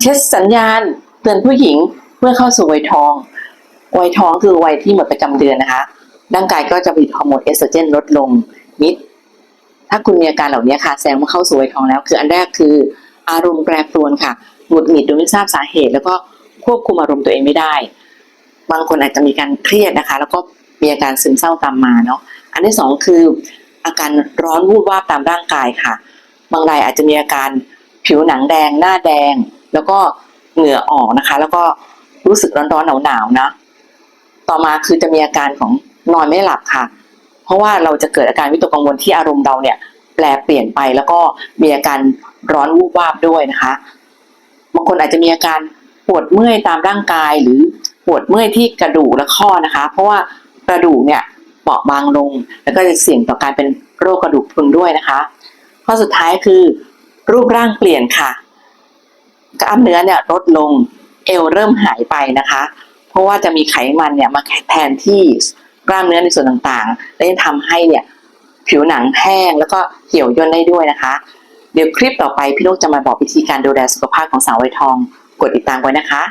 เช็ดสัญญาณเตือนผู้หญิงเมื่อเข้าสู่วัยทอง วัยทองคือวัยที่หมดประจำเดือนนะคะ ร่างกายก็จะผลิตฮอร์โมนเอสโตรเจนลดลงนิด ถ้าคุณมีอาการเหล่านี้ค่ะแสดงว่าเข้าสู่วัยทองแล้ว คืออันแรกคืออารมณ์แปรปรวนค่ะ หงุดหงิดโดยไม่ทราบสาเหตุ แล้วก็ควบคุมอารมณ์ตัวเองไม่ได้ บางคนอาจจะมีการเครียดนะคะ แล้วก็มีอาการซึมเศร้าตามมาเนาะ อันที่สองคืออาการร้อนวูบวาบตามร่างกายค่ะ บางรายอาจจะมีอาการผิวหนังแดง หน้าแดง แล้วก็เหงื่อออกนะคะ แล้วก็รู้สึกร้อนๆหนาวๆนะ ต่อมาคือจะมีอาการของนอนไม่หลับค่ะ เพราะว่าเราจะเกิดอาการวิตกกังวลที่อารมณ์เราเนี่ย แปลเปลี่ยนไปแล้วก็มีอาการร้อนวูบวาบด้วยนะคะบางคนอาจจะมีอาการปวดเมื่อยตามร่างกายหรือปวดเมื่อยที่กระดูกและข้อนะคะ เพราะว่ากระดูกเนี่ยเปราะบางลง แล้วก็จะเสี่ยงต่อการเป็นโรคกระดูกพรุนด้วยนะคะ ข้อสุดท้ายคือ รูปร่างเปลี่ยนค่ะ กล้ามเนื้อเนี่ยลดลงเอวเริ่มหายไปนะคะ เพราะว่าจะมีไขมันเนี่ยมาแทนที่กล้ามเนื้อในส่วนต่างๆ และจะทำให้เนี่ยผิวหนังแห้งแล้วก็เหี่ยวย่นได้ด้วยนะคะ เดี๋ยวคลิปต่อไปพี่ลูกจะมาบอกวิธีการดูแลสุขภาพของสาววัยทอง กดติดตามไว้นะคะ